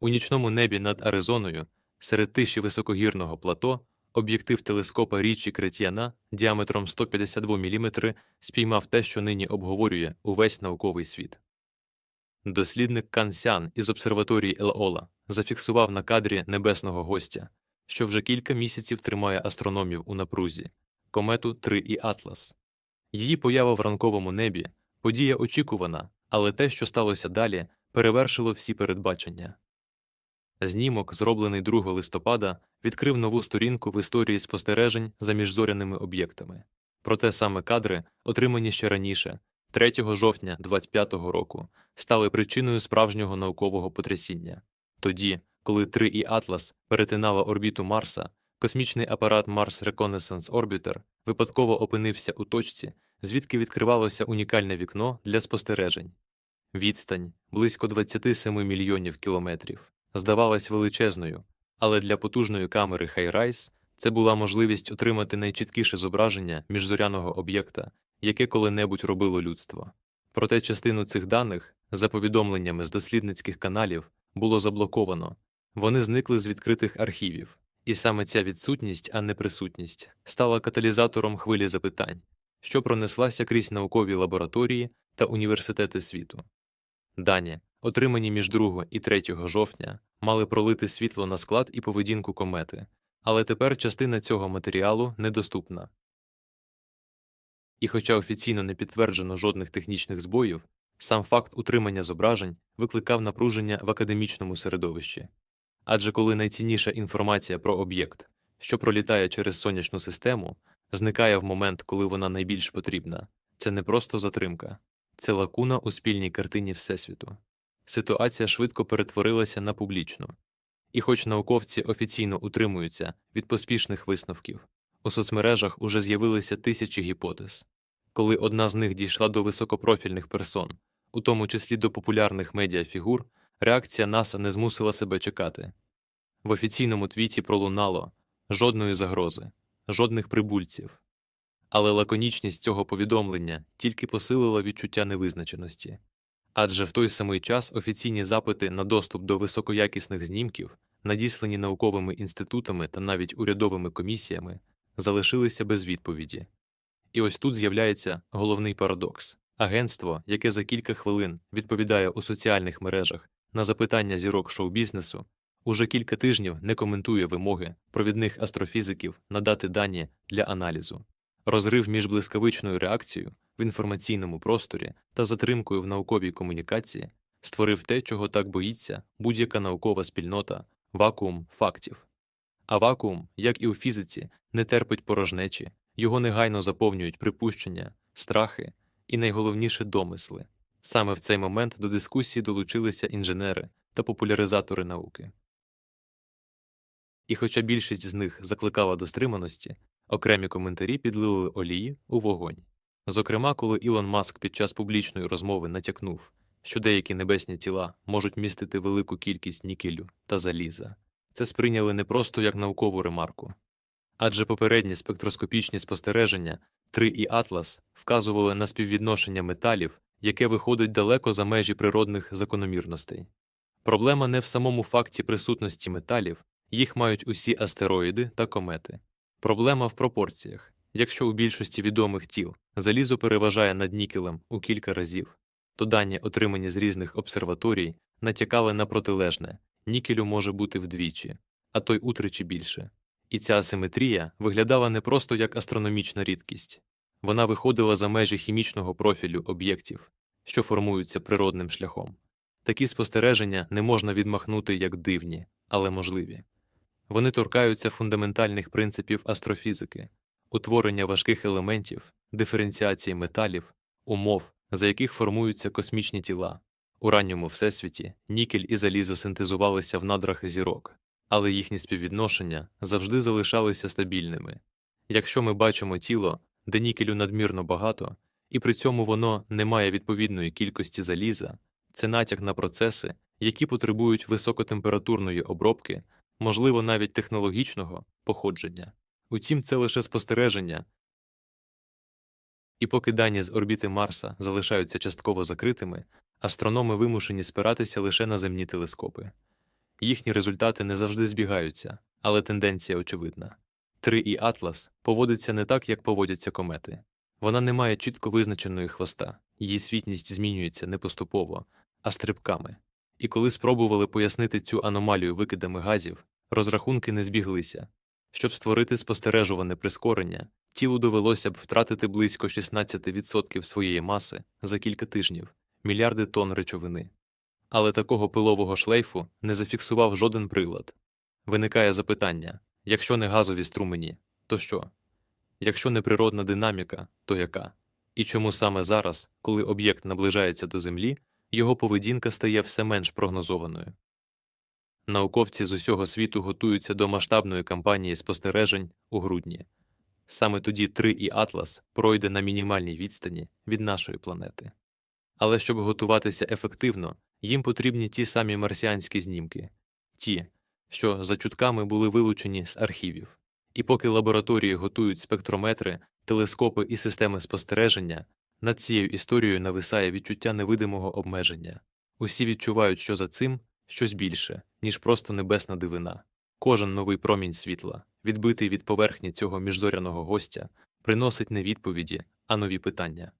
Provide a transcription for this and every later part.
У нічному небі над Аризоною, серед тиші високогірного плато, об'єктив телескопа Річі Кретьяна діаметром 152 мм спіймав те, що нині обговорює увесь науковий світ. Дослідник Кан Сян із обсерваторії Елола зафіксував на кадрі небесного гостя, що вже кілька місяців тримає астрономів у напрузі комету 3 і Атлас. Її поява в ранковому небі подія очікувана, але те, що сталося далі, перевершило всі передбачення. Знімок, зроблений 2 листопада, відкрив нову сторінку в історії спостережень за міжзоряними об'єктами. Проте саме кадри, отримані ще раніше, 3 жовтня 25-го року, стали причиною справжнього наукового потрясіння. Тоді, коли 3 і Атлас перетинала орбіту Марса, космічний апарат Mars Reconnaissance Orbiter випадково опинився у точці, звідки відкривалося унікальне вікно для спостережень. Відстань близько 27 мільйонів кілометрів здавалась величезною, але для потужної камери Hi-Rise це була можливість отримати найчіткіше зображення міжзоряного об'єкта, яке коли-небудь робило людство. Проте частину цих даних, за повідомленнями з дослідницьких каналів, було заблоковано, вони зникли з відкритих архівів, і саме ця відсутність, а не присутність, стала каталізатором хвилі запитань, що пронеслася крізь наукові лабораторії та університети світу. Дані, отримані між 2 і 3 жовтня, мали пролити світло на склад і поведінку комети, але тепер частина цього матеріалу недоступна. І хоча офіційно не підтверджено жодних технічних збоїв, сам факт утримання зображень викликав напруження в академічному середовищі. Адже коли найцінніша інформація про об'єкт, що пролітає через сонячну систему, зникає в момент, коли вона найбільш потрібна, це не просто затримка, це лакуна у спільній картині Всесвіту. Ситуація швидко перетворилася на публічну. І хоч науковці офіційно утримуються від поспішних висновків, у соцмережах уже з'явилися тисячі гіпотез. Коли одна з них дійшла до високопрофільних персон, у тому числі до популярних медіафігур, реакція НАСА не змусила себе чекати. В офіційному твіті пролунало жодної загрози, жодних прибульців. Але лаконічність цього повідомлення тільки посилила відчуття невизначеності. Адже в той самий час офіційні запити на доступ до високоякісних знімків, надіслані науковими інститутами та навіть урядовими комісіями, залишилися без відповіді. І ось тут з'являється головний парадокс агентство, яке за кілька хвилин відповідає у соціальних мережах на запитання зірок шоу-бізнесу, уже кілька тижнів не коментує вимоги провідних астрофізиків надати дані для аналізу. Розрив між блискавичною реакцією в інформаційному просторі та затримкою в науковій комунікації створив те, чого так боїться будь-яка наукова спільнота вакуум фактів. А вакуум, як і у фізиці, не терпить порожнечі, його негайно заповнюють припущення, страхи і найголовніше домисли. Саме в цей момент до дискусії долучилися інженери та популяризатори науки. І хоча більшість з них закликала до стриманості, окремі коментарі підлили олії у вогонь. Зокрема, коли Ілон Маск під час публічної розмови натякнув, що деякі небесні тіла можуть містити велику кількість нікелю та заліза, це сприйняли не просто як наукову ремарку. Адже попередні спектроскопічні спостереження 3 і Атлас вказували на співвідношення металів, яке виходить далеко за межі природних закономірностей. Проблема не в самому факті присутності металів, їх мають усі астероїди та комети. Проблема в пропорціях. Якщо у більшості відомих тіл залізо переважає над нікелем у кілька разів, то дані, отримані з різних обсерваторій, натякали на протилежне нікелю може бути вдвічі, а то й утричі більше. І ця асиметрія виглядала не просто як астрономічна рідкість, вона виходила за межі хімічного профілю об'єктів, що формуються природним шляхом. Такі спостереження не можна відмахнути як дивні, але можливі. Вони торкаються фундаментальних принципів астрофізики, утворення важких елементів, диференціації металів, умов, за яких формуються космічні тіла. У ранньому всесвіті нікель і залізо синтезувалися в надрах зірок, але їхні співвідношення завжди залишалися стабільними. Якщо ми бачимо тіло, де нікелю надмірно багато, і при цьому воно не має відповідної кількості заліза, це натяк на процеси, які потребують високотемпературної обробки, можливо, навіть технологічного походження. Утім, це лише спостереження. І поки дані з орбіти Марса залишаються частково закритими, астрономи вимушені спиратися лише на земні телескопи. Їхні результати не завжди збігаються, але тенденція очевидна. 3 і Атлас поводиться не так, як поводяться комети. Вона не має чітко визначеної хвоста, її світність змінюється не поступово, а стрибками. І коли спробували пояснити цю аномалію викидами газів, розрахунки не збіглися. Щоб створити спостережуване прискорення, тілу довелося б втратити близько 16% своєї маси за кілька тижнів, мільярди тонн речовини. Але такого пилового шлейфу не зафіксував жоден прилад. Виникає запитання якщо не газові струмені, то що? Якщо не природна динаміка, то яка? І чому саме зараз, коли об'єкт наближається до Землі, його поведінка стає все менш прогнозованою? Науковці з усього світу готуються до масштабної кампанії спостережень у грудні. Саме тоді 3 і Атлас пройде на мінімальній відстані від нашої планети. Але щоб готуватися ефективно, їм потрібні ті самі марсіанські знімки, ті, що за чутками були вилучені з архівів. І поки лабораторії готують спектрометри, телескопи і системи спостереження, над цією історією нависає відчуття невидимого обмеження. Усі відчувають, що за цим щось більше, ніж просто небесна дивина. Кожен новий промінь світла, відбитий від поверхні цього міжзоряного гостя, приносить не відповіді, а нові питання.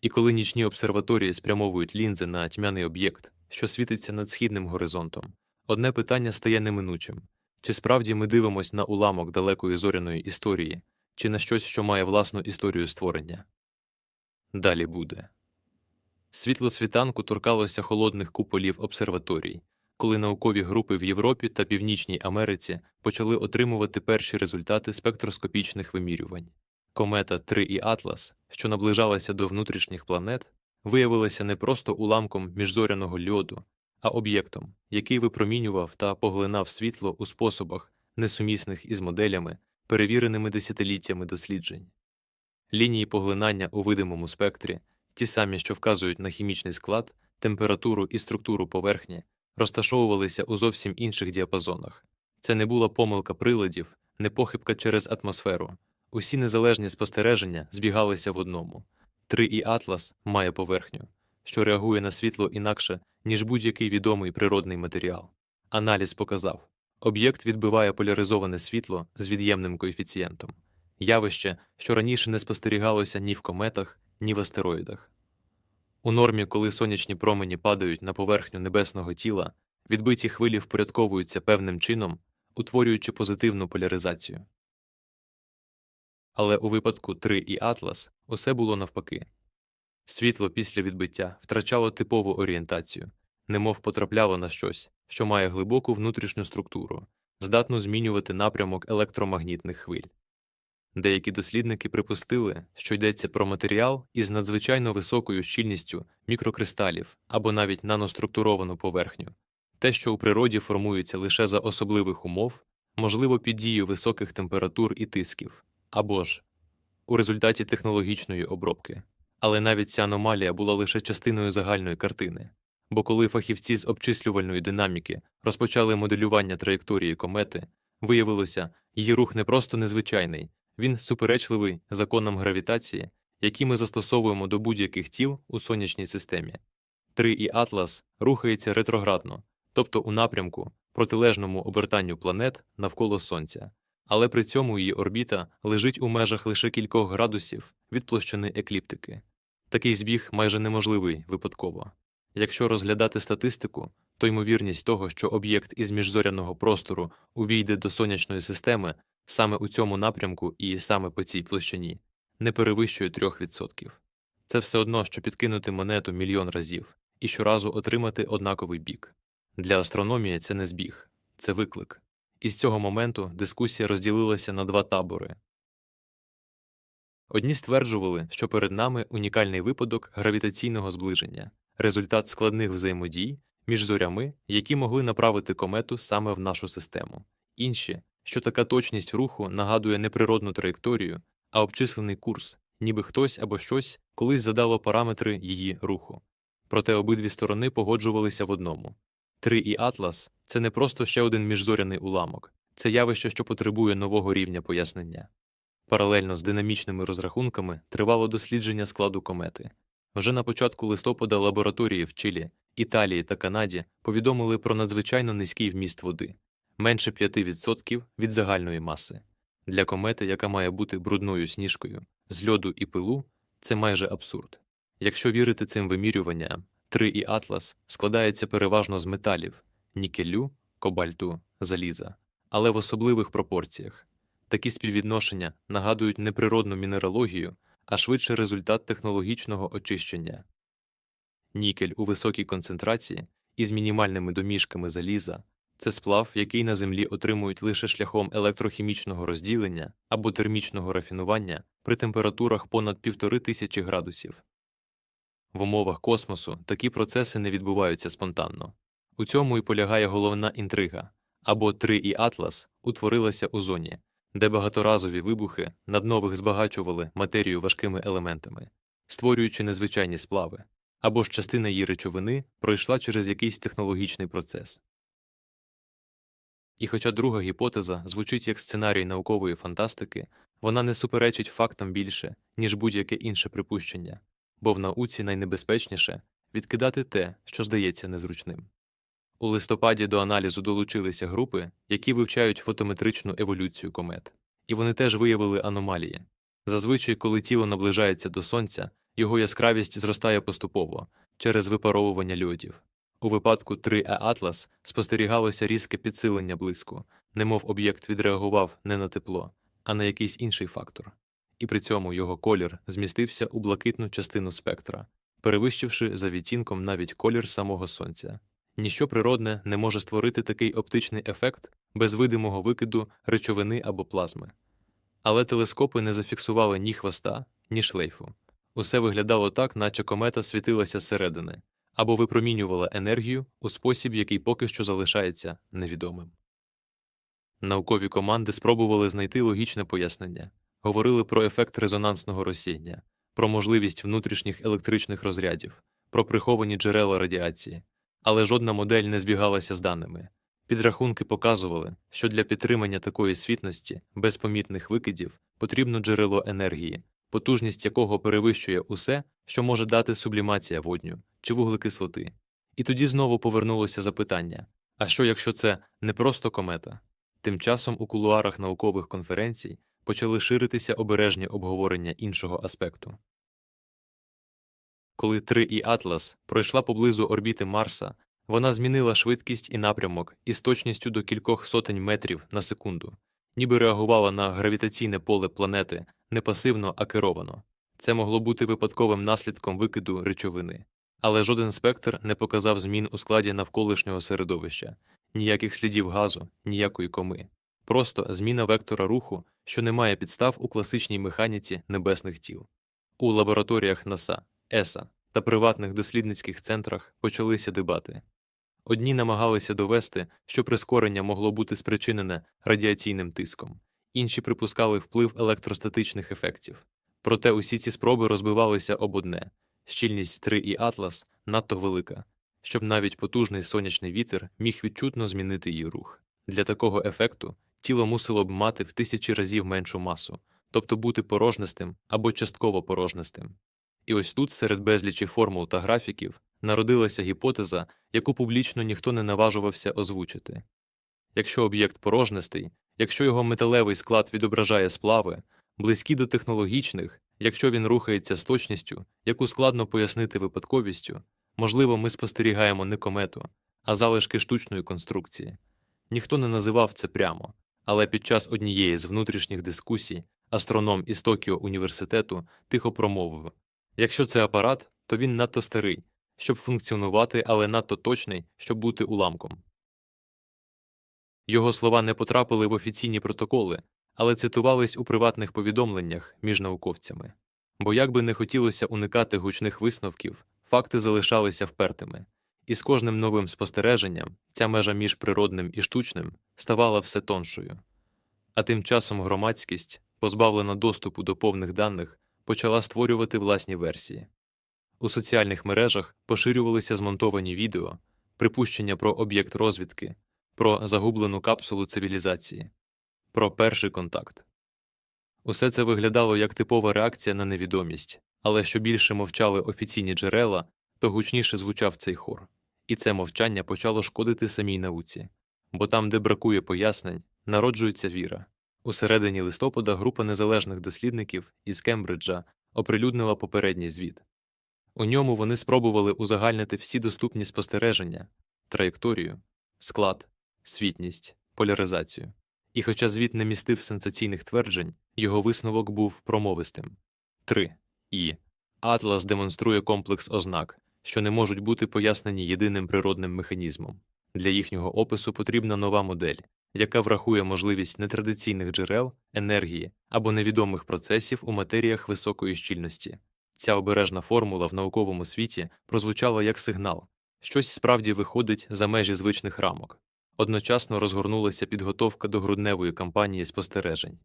І коли нічні обсерваторії спрямовують лінзи на тьмяний об'єкт, що світиться над східним горизонтом, одне питання стає неминучим чи справді ми дивимося на уламок далекої зоряної історії, чи на щось, що має власну історію створення? Далі буде. Світло світанку торкалося холодних куполів обсерваторій, коли наукові групи в Європі та Північній Америці почали отримувати перші результати спектроскопічних вимірювань. Комета 3 і Атлас, що наближалася до внутрішніх планет, виявилася не просто уламком міжзоряного льоду, а об'єктом, який випромінював та поглинав світло у способах, несумісних із моделями, перевіреними десятиліттями досліджень. Лінії поглинання у видимому спектрі, ті самі, що вказують на хімічний склад, температуру і структуру поверхні, розташовувалися у зовсім інших діапазонах. Це не була помилка приладів, не похибка через атмосферу. Усі незалежні спостереження збігалися в одному. 3 і Атлас має поверхню, що реагує на світло інакше, ніж будь-який відомий природний матеріал. Аналіз показав об'єкт відбиває поляризоване світло з від'ємним коефіцієнтом, явище, що раніше не спостерігалося ні в кометах, ні в астероїдах. У нормі, коли сонячні промені падають на поверхню небесного тіла, відбиті хвилі впорядковуються певним чином, утворюючи позитивну поляризацію. Але у випадку 3 і Атлас усе було навпаки. Світло після відбиття втрачало типову орієнтацію, немов потрапляло на щось, що має глибоку внутрішню структуру, здатну змінювати напрямок електромагнітних хвиль. Деякі дослідники припустили, що йдеться про матеріал із надзвичайно високою щільністю мікрокристалів або навіть наноструктуровану поверхню, те, що у природі формується лише за особливих умов, можливо під дією високих температур і тисків, або ж у результаті технологічної обробки. Але навіть ця аномалія була лише частиною загальної картини. Бо коли фахівці з обчислювальної динаміки розпочали моделювання траєкторії комети, виявилося, її рух не просто незвичайний, він суперечливий законам гравітації, які ми застосовуємо до будь-яких тіл у сонячній системі. 3 і Атлас рухається ретроградно, тобто у напрямку, протилежному обертанню планет навколо Сонця, але при цьому її орбіта лежить у межах лише кількох градусів від площини екліптики. Такий збіг майже неможливий випадково. Якщо розглядати статистику, то ймовірність того, що об'єкт із міжзоряного простору увійде до сонячної системи саме у цьому напрямку і саме по цій площині, не перевищує 3%. Це все одно, що підкинути монету мільйон разів і щоразу отримати однаковий бік. Для астрономії це не збіг, це виклик. І з цього моменту дискусія розділилася на два табори. Одні стверджували, що перед нами унікальний випадок гравітаційного зближення, результат складних взаємодій між зорями, які могли направити комету саме в нашу систему, інші, що така точність руху нагадує не природну траєкторію, а обчислений курс, ніби хтось або щось колись задало параметри її руху. Проте обидві сторони погоджувалися в одному. Три і Атлас це не просто ще один міжзоряний уламок, це явище, що потребує нового рівня пояснення. Паралельно з динамічними розрахунками тривало дослідження складу комети. Вже на початку листопада лабораторії в Чилі Італії та Канаді повідомили про надзвичайно низький вміст води менше 5% від загальної маси. Для комети, яка має бути брудною сніжкою, з льоду і пилу, це майже абсурд. Якщо вірити цим вимірюванням, 3 і Атлас складається переважно з металів нікелю, кобальту, заліза, але в особливих пропорціях. Такі співвідношення нагадують не природну мінералогію, а швидше результат технологічного очищення. Нікель у високій концентрації із мінімальними домішками заліза це сплав, який на Землі отримують лише шляхом електрохімічного розділення або термічного рафінування при температурах понад півтори тисячі градусів. В умовах космосу такі процеси не відбуваються спонтанно. У цьому і полягає головна інтрига або 3 і Атлас утворилася у зоні, де багаторазові вибухи наднових збагачували матерію важкими елементами, створюючи незвичайні сплави, або ж частина її речовини пройшла через якийсь технологічний процес. І хоча друга гіпотеза звучить як сценарій наукової фантастики, вона не суперечить фактам більше, ніж будь-яке інше припущення, бо в науці найнебезпечніше відкидати те, що здається незручним. У листопаді до аналізу долучилися групи, які вивчають фотометричну еволюцію комет, і вони теж виявили аномалії. Зазвичай, коли тіло наближається до сонця, його яскравість зростає поступово через випаровування льодів. У випадку 3А Атлас спостерігалося різке підсилення блиску, немов об'єкт відреагував не на тепло, а на якийсь інший фактор, і при цьому його колір змістився у блакитну частину спектра, перевищивши за відтінком навіть колір самого сонця. Ніщо природне не може створити такий оптичний ефект без видимого викиду речовини або плазми. Але телескопи не зафіксували ні хвоста, ні шлейфу. Усе виглядало так, наче комета світилася зсередини або випромінювала енергію у спосіб, який поки що залишається невідомим. Наукові команди спробували знайти логічне пояснення, говорили про ефект резонансного розсіяння, про можливість внутрішніх електричних розрядів, про приховані джерела радіації, але жодна модель не збігалася з даними. Підрахунки показували, що для підтримання такої світності без помітних викидів потрібно джерело енергії, потужність якого перевищує усе, що може дати сублімація водню чи вуглекислоти. І тоді знову повернулося запитання а що, якщо це не просто комета? Тим часом у кулуарах наукових конференцій почали ширитися обережні обговорення іншого аспекту. Коли 3 і Атлас пройшла поблизу орбіти Марса, вона змінила швидкість і напрямок із точністю до кількох сотень метрів на секунду, ніби реагувала на гравітаційне поле планети не пасивно, а керовано. Це могло бути випадковим наслідком викиду речовини. Але жоден спектр не показав змін у складі навколишнього середовища, ніяких слідів газу, ніякої коми. Просто зміна вектора руху, що не має підстав у класичній механіці небесних тіл. У лабораторіях НАСА, ЕСА та приватних дослідницьких центрах почалися дебати. Одні намагалися довести, що прискорення могло бути спричинене радіаційним тиском, інші припускали вплив електростатичних ефектів. Проте усі ці спроби розбивалися об одне щільність 3 і Атлас надто велика, щоб навіть потужний сонячний вітер міг відчутно змінити її рух. Для такого ефекту тіло мусило б мати в тисячі разів меншу масу, тобто бути порожнистим або частково порожнистим. І ось тут, серед безлічі формул та графіків, народилася гіпотеза, яку публічно ніхто не наважувався озвучити. Якщо об'єкт порожнистий, якщо його металевий склад відображає сплави, близькі до технологічних, якщо він рухається з точністю, яку складно пояснити випадковістю, можливо, ми спостерігаємо не комету, а залишки штучної конструкції. Ніхто не називав це прямо, але під час однієї з внутрішніх дискусій астроном із Токіо університету тихо промовив якщо це апарат, то він надто старий, щоб функціонувати, але надто точний, щоб бути уламком. Його слова не потрапили в офіційні протоколи, але цитувались у приватних повідомленнях між науковцями. Бо як би не хотілося уникати гучних висновків, факти залишалися впертими, і з кожним новим спостереженням ця межа між природним і штучним ставала все тоншою. А тим часом громадськість, позбавлена доступу до повних даних, почала створювати власні версії. У соціальних мережах поширювалися змонтовані відео, припущення про об'єкт розвідки, про загублену капсулу цивілізації, про перший контакт. Усе це виглядало як типова реакція на невідомість, але що більше мовчали офіційні джерела, то гучніше звучав цей хор. І це мовчання почало шкодити самій науці. Бо там, де бракує пояснень, народжується віра. У середині листопада група незалежних дослідників із Кембриджа оприлюднила попередній звіт. У ньому вони спробували узагальнити всі доступні спостереження, траєкторію, склад, світність, поляризацію. І хоча звіт не містив сенсаційних тверджень, його висновок був промовистим. 3. І. Атлас демонструє комплекс ознак, що не можуть бути пояснені єдиним природним механізмом. Для їхнього опису потрібна нова модель, яка врахує можливість нетрадиційних джерел, енергії або невідомих процесів у матеріях високої щільності. Ця обережна формула в науковому світі прозвучала як сигнал щось справді виходить за межі звичних рамок. Одночасно розгорнулася підготовка до грудневої кампанії спостережень.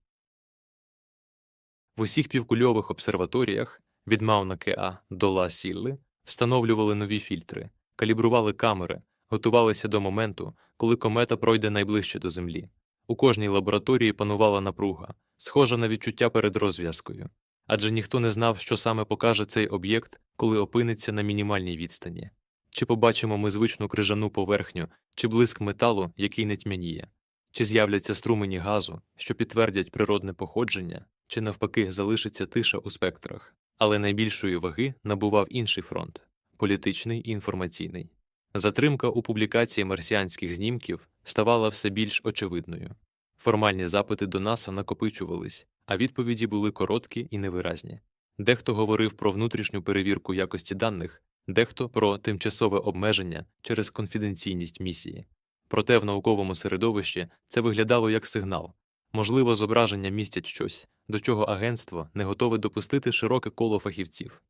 В усіх півкульових обсерваторіях від Мауна Кеа до Ла Сілли встановлювали нові фільтри, калібрували камери, готувалися до моменту, коли комета пройде найближче до Землі. У кожній лабораторії панувала напруга, схожа на відчуття перед розв'язкою, адже ніхто не знав, що саме покаже цей об'єкт, коли опиниться на мінімальній відстані. Чи побачимо ми звичну крижану поверхню, чи блиск металу, який не тьмяніє, чи з'являться струмені газу, що підтвердять природне походження, чи навпаки залишиться тиша у спектрах. Але найбільшої ваги набував інший фронт політичний і інформаційний. Затримка у публікації марсіанських знімків ставала все більш очевидною. Формальні запити до НАСА накопичувались, а відповіді були короткі і невиразні. Дехто говорив про внутрішню перевірку якості даних, дехто про тимчасове обмеження через конфіденційність місії. Проте в науковому середовищі це виглядало як сигнал можливо, зображення містять щось, до чого агентство не готове допустити широке коло фахівців.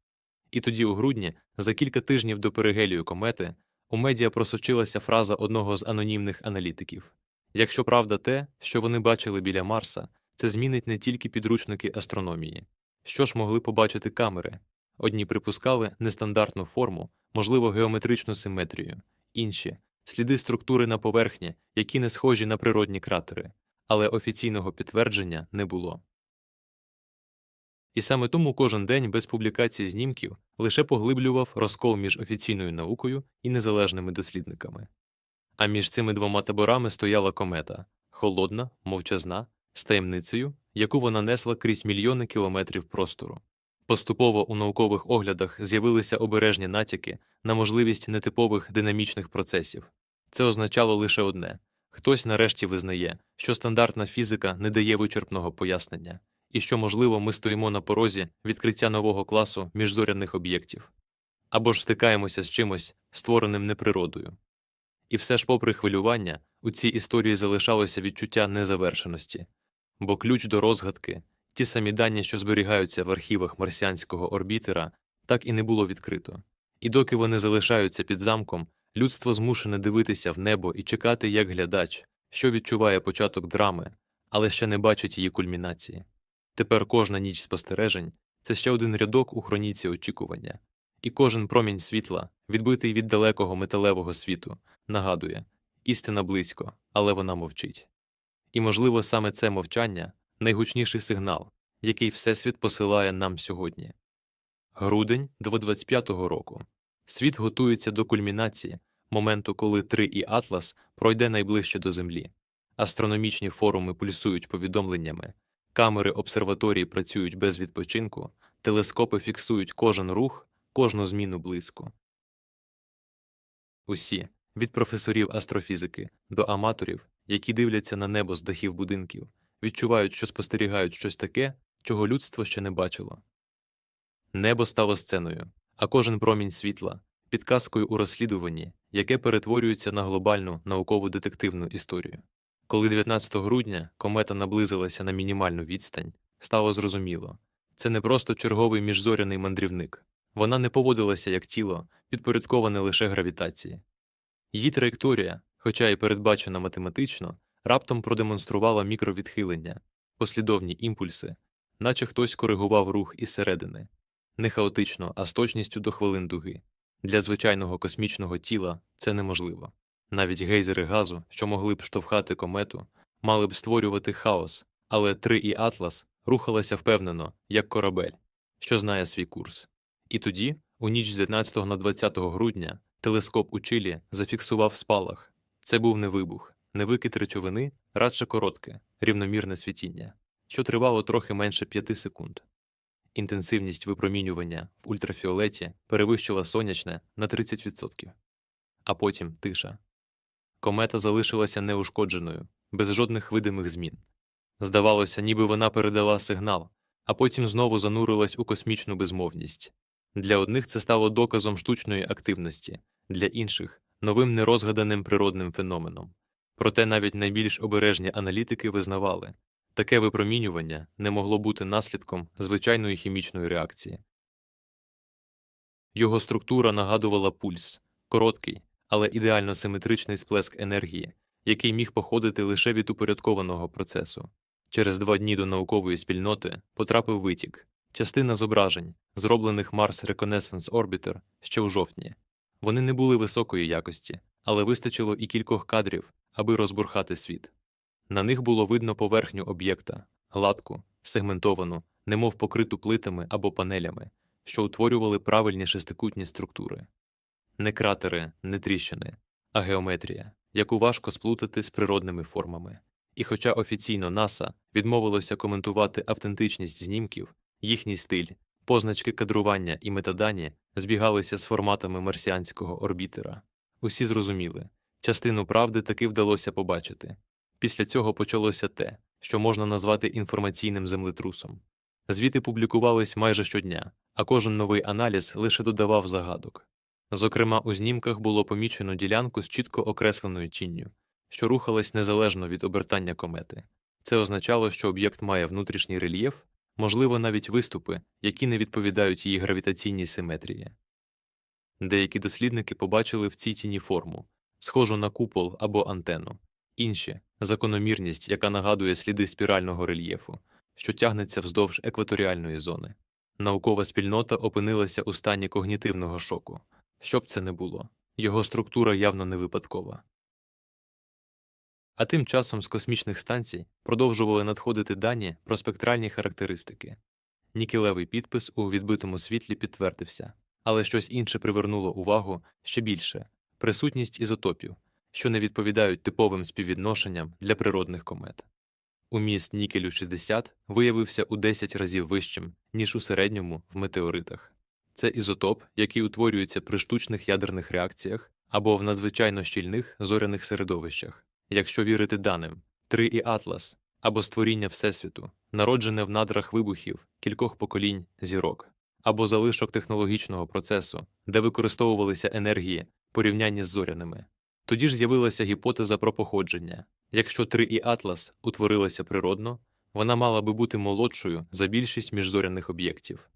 І тоді, у грудні, за кілька тижнів до перигелію комети, у медіа просочилася фраза одного з анонімних аналітиків якщо правда те, що вони бачили біля Марса, це змінить не тільки підручники астрономії. Що ж могли побачити камери? Одні припускали нестандартну форму, можливо, геометричну симетрію, інші сліди структури на поверхні, які не схожі на природні кратери, але офіційного підтвердження не було. І саме тому кожен день без публікації знімків лише поглиблював розкол між офіційною наукою і незалежними дослідниками. А між цими двома таборами стояла комета холодна, мовчазна, з таємницею, яку вона несла крізь мільйони кілометрів простору. Поступово у наукових оглядах з'явилися обережні натяки на можливість нетипових динамічних процесів. Це означало лише одне хтось нарешті визнає, що стандартна фізика не дає вичерпного пояснення, і що, можливо, ми стоїмо на порозі відкриття нового класу міжзоряних об'єктів або ж стикаємося з чимось, створеним неприродою. І все ж, попри хвилювання, у цій історії залишалося відчуття незавершеності, бо ключ до розгадки, ті самі дані, що зберігаються в архівах марсіанського орбітера, так і не було відкрито. І доки вони залишаються під замком, людство змушене дивитися в небо і чекати як глядач, що відчуває початок драми, але ще не бачить її кульмінації. Тепер кожна ніч спостережень це ще один рядок у хроніці очікування, і кожен промінь світла, відбитий від далекого металевого світу, нагадує істина близько, але вона мовчить. І, можливо, саме це мовчання найгучніший сигнал, який Всесвіт посилає нам сьогодні. Грудень 2025 року. Світ готується до кульмінації, моменту, коли 3 і Атлас пройде найближче до Землі. Астрономічні форуми пульсують повідомленнями, камери обсерваторії працюють без відпочинку, телескопи фіксують кожен рух, кожну зміну близько. Усі від професорів астрофізики до аматорів, які дивляться на небо з дахів будинків, відчувають, що спостерігають щось таке, чого людство ще не бачило. Небо стало сценою, а кожен промінь світла підказкою у розслідуванні, яке перетворюється на глобальну наукову детективну історію. Коли 19 грудня комета наблизилася на мінімальну відстань, стало зрозуміло це не просто черговий міжзоряний мандрівник, вона не поводилася як тіло, підпорядковане лише гравітації. Її траєкторія, хоча й передбачена математично, раптом продемонструвала мікровідхилення, послідовні імпульси, наче хтось коригував рух із середини, не хаотично, а з точністю до хвилин дуги. Для звичайного космічного тіла це неможливо. Навіть гейзери газу, що могли б штовхати комету, мали б створювати хаос, але 3 і Атлас рухалася впевнено, як корабель, що знає свій курс. І тоді, у ніч з 19 на 20 грудня, Телескоп у Чилі зафіксував спалах. Це був не вибух, не викид речовини, радше коротке, рівномірне світіння, що тривало трохи менше 5 секунд. Інтенсивність випромінювання в ультрафіолеті перевищила сонячне на 30%. А потім тиша. Комета залишилася неушкодженою, без жодних видимих змін. Здавалося, ніби вона передала сигнал, а потім знову занурилась у космічну безмовність. Для одних це стало доказом штучної активності, для інших новим нерозгаданим природним феноменом. Проте навіть найбільш обережні аналітики визнавали, таке випромінювання не могло бути наслідком звичайної хімічної реакції. Його структура нагадувала пульс, короткий, але ідеально симетричний сплеск енергії, який міг походити лише від упорядкованого процесу. Через два дні до наукової спільноти потрапив витік, частина зображень, зроблених Mars Reconnaissance Orbiter ще у жовтні. Вони не були високої якості, але вистачило і кількох кадрів, аби розбурхати світ. На них було видно поверхню об'єкта, гладку, сегментовану, немов покриту плитами або панелями, що утворювали правильні шестикутні структури. Не кратери, не тріщини, а геометрія, яку важко сплутати з природними формами. І хоча офіційно НАСА відмовилося коментувати автентичність знімків, їхній стиль, позначки кадрування і метадані збігалися з форматами марсіанського орбітера. Усі зрозуміли, частину правди таки вдалося побачити. Після цього почалося те, що можна назвати інформаційним землетрусом. Звіти публікувались майже щодня, а кожен новий аналіз лише додавав загадок. Зокрема, у знімках було помічено ділянку з чітко окресленою тінню, що рухалась незалежно від обертання комети. Це означало, що об'єкт має внутрішній рельєф, можливо, навіть виступи, які не відповідають її гравітаційній симетрії. Деякі дослідники побачили в цій тіні форму, схожу на купол або антенну, інші закономірність, яка нагадує сліди спірального рельєфу, що тягнеться вздовж екваторіальної зони. Наукова спільнота опинилася у стані когнітивного шоку. Що б це не було, його структура явно не випадкова. А тим часом з космічних станцій продовжували надходити дані про спектральні характеристики. Нікелевий підпис у відбитому світлі підтвердився, але щось інше привернуло увагу ще більше присутність ізотопів, що не відповідають типовим співвідношенням для природних комет. Уміст нікелю 60 виявився у 10 разів вищим, ніж у середньому в метеоритах. Це ізотоп, який утворюється при штучних ядерних реакціях або в надзвичайно щільних зоряних середовищах. Якщо вірити даним, 3 і Атлас або створіння Всесвіту, народжене в надрах вибухів кількох поколінь зірок, або залишок технологічного процесу, де використовувалися енергії порівнянні з зоряними. Тоді ж з'явилася гіпотеза про походження. Якщо 3 і Атлас утворилася природно, вона мала би бути молодшою за більшість міжзоряних об'єктів,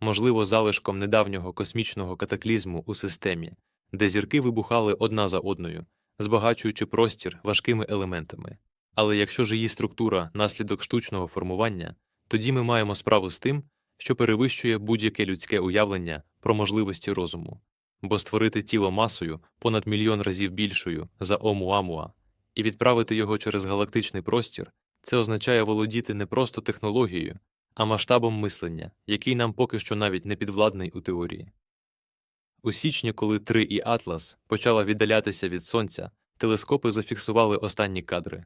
можливо, залишком недавнього космічного катаклізму у системі, де зірки вибухали одна за одною, збагачуючи простір важкими елементами. Але якщо ж її структура наслідок штучного формування, тоді ми маємо справу з тим, що перевищує будь-яке людське уявлення про можливості розуму, бо створити тіло масою понад мільйон разів більшою за Омуамуа і відправити його через галактичний простір це означає володіти не просто технологією, а масштабом мислення, який нам поки що навіть не підвладний у теорії. У січні, коли 3 і Атлас почала віддалятися від сонця, телескопи зафіксували останні кадри.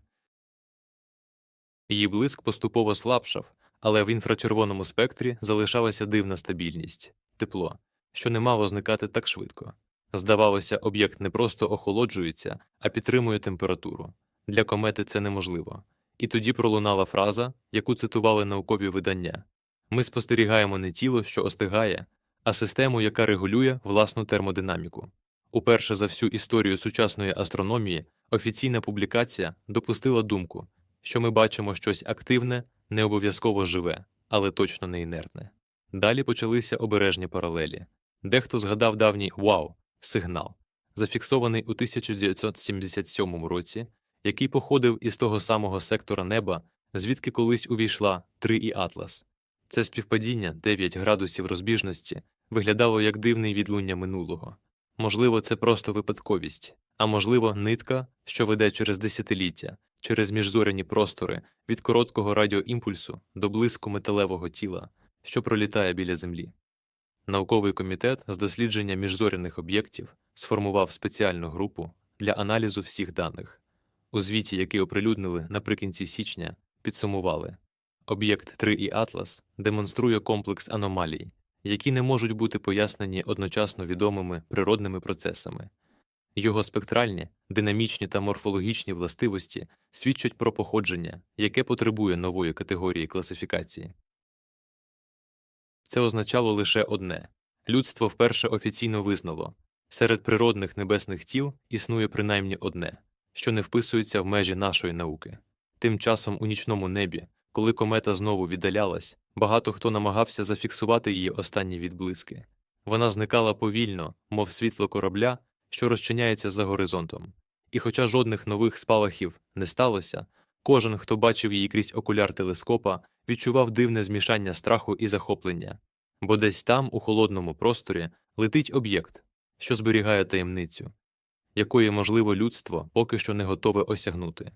Її блиск поступово слабшав, але в інфрачервоному спектрі залишалася дивна стабільність тепло, що не мало зникати так швидко. Здавалося, об'єкт не просто охолоджується, а підтримує температуру. Для комети це неможливо. І тоді пролунала фраза, яку цитували наукові видання ми спостерігаємо не тіло, що остигає, а систему, яка регулює власну термодинаміку. Уперше за всю історію сучасної астрономії офіційна публікація допустила думку, що ми бачимо щось активне, не обов'язково живе, але точно не інертне. Далі почалися обережні паралелі. Дехто згадав давній вау сигнал, зафіксований у 1977 році, який походив із того самого сектора неба, звідки колись увійшла 3 і Атлас. Це співпадіння 9 градусів розбіжності виглядало як дивний відлуння минулого. Можливо, це просто випадковість, а можливо, нитка, що веде через десятиліття, через міжзоряні простори від короткого радіоімпульсу до блиску металевого тіла, що пролітає біля Землі. Науковий комітет з дослідження міжзоряних об'єктів сформував спеціальну групу для аналізу всіх даних. У звіті, який оприлюднили наприкінці січня, підсумували об'єкт 3 і Атлас демонструє комплекс аномалій, які не можуть бути пояснені одночасно відомими природними процесами. Його спектральні, динамічні та морфологічні властивості свідчать про походження, яке потребує нової категорії класифікації. Це означало лише одне людство вперше офіційно визнало серед природних небесних тіл існує принаймні одне, що не вписується в межі нашої науки. Тим часом у нічному небі, коли комета знову віддалялась, багато хто намагався зафіксувати її останні відблиски. Вона зникала повільно, мов світло корабля, що розчиняється за горизонтом. І хоча жодних нових спалахів не сталося, кожен, хто бачив її крізь окуляр телескопа, відчував дивне змішання страху і захоплення, бо десь там, у холодному просторі, летить об'єкт, що зберігає таємницю, якої, можливо, людство поки що не готове осягнути.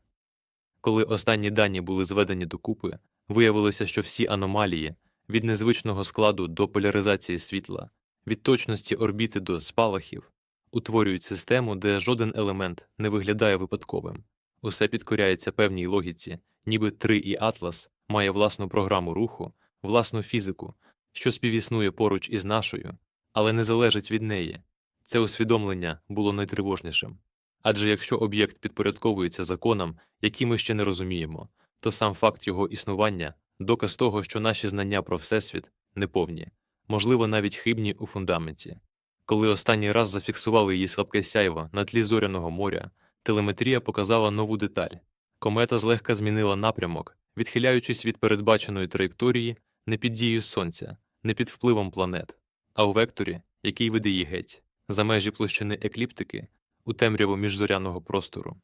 Коли останні дані були зведені докупи, виявилося, що всі аномалії від незвичного складу до поляризації світла, від точності орбіти до спалахів, утворюють систему, де жоден елемент не виглядає випадковим. Усе підкоряється певній логіці, ніби 3 і Атлас має власну програму руху, власну фізику, що співіснує поруч із нашою, але не залежить від неї. Це усвідомлення було найтривожнішим. Адже якщо об'єкт підпорядковується законам, які ми ще не розуміємо, то сам факт його існування доказ того, що наші знання про Всесвіт неповні, можливо, навіть хибні у фундаменті. Коли останній раз зафіксували її слабке сяйво на тлі зоряного моря, телеметрія показала нову деталь. Комета злегка змінила напрямок, відхиляючись від передбаченої траєкторії не під дією сонця, не під впливом планет, а у векторі, який веде її геть, за межі площини екліптики, у темряву міжзоряного простору.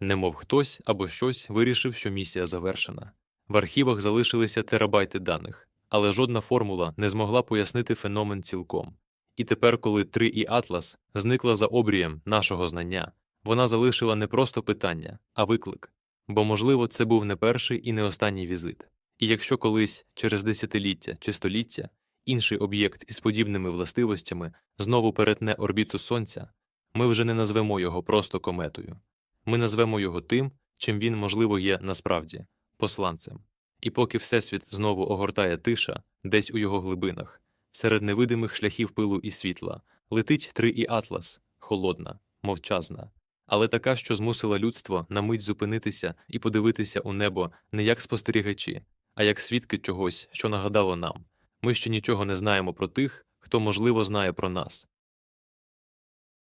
Немов хтось або щось вирішив, що місія завершена. В архівах залишилися терабайти даних, але жодна формула не змогла пояснити феномен цілком. І тепер, коли 3 і Атлас зникла за обрієм нашого знання, вона залишила не просто питання, а виклик. Бо, можливо, це був не перший і не останній візит. І якщо колись, через десятиліття чи століття, інший об'єкт із подібними властивостями знову перетне орбіту Сонця, ми вже не назвемо його просто кометою. Ми назвемо його тим, чим він, можливо, є насправді посланцем. І поки Всесвіт знову огортає тиша, десь у його глибинах, серед невидимих шляхів пилу і світла, летить три і Атлас, холодна, мовчазна, але така, що змусила людство на мить зупинитися і подивитися у небо не як спостерігачі, а як свідки чогось, що нагадало нам. Ми ще нічого не знаємо про тих, хто, можливо, знає про нас,